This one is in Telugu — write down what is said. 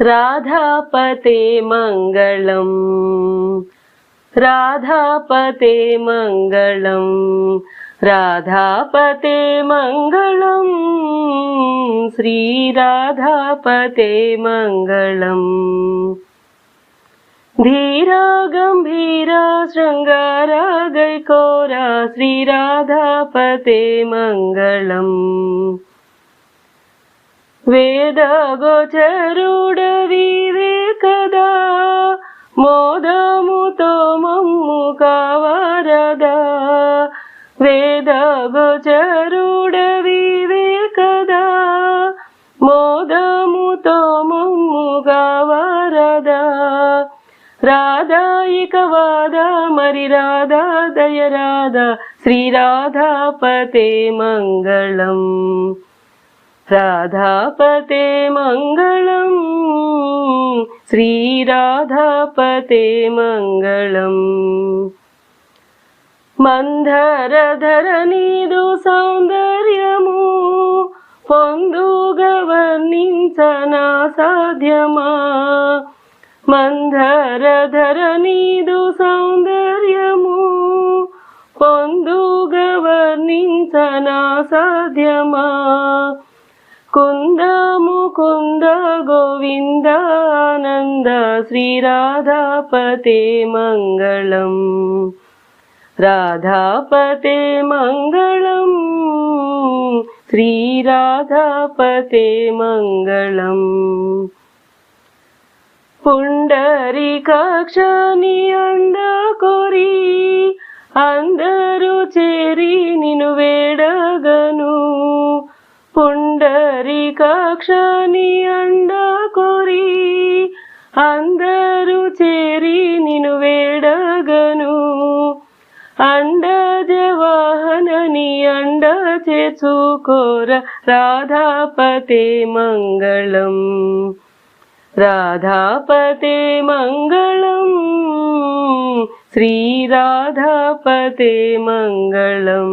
రాధాపతే మంగళం. రాధాపతే మంగళం. రాధాపతే మంగళం. శ్రీ రాధాపతే మంగళం. ధీరా గంభీరా శృంగారా గైకోరా శ్రీరాధాపతే మంగళం. వేద గోచరుడ వివేకదా మోదముతో మమ్ము కావరదా. వేద గోచరుడ వివేకదా మోదముతో మమ్ము కావరదా. రాధాయిక వాద మరి రాధా దయ రాధా శ్రీరాధాపతే మంగళం. రాధాపతే మంగళం. శ్రీరాధాపతే మంగళం. మందరధర నీదు సౌందర్యము పొందుగవర్ణించనా సాధ్యమా? మందరధర నీదు సౌందర్యము పొందుగవర్ణించనా సాధ్యమా? కుందము కుంద గోవిందానంద శ్రీరాధాపతే మంగళం. రాధాపతే మంగళం శ్రీరాధాపతే మంగళం. పుండరీకాక్షని అండ కోరి అందరూ చేరి నినువే పుండరీకాక్షని అండ కోరి అందరూ చేరి నిను వేడగను. అండ జవాహనని అండ చేసుకోర రాధాపతే మంగళం. రాధాపతే మంగళం శ్రీరాధాపతే మంగళం.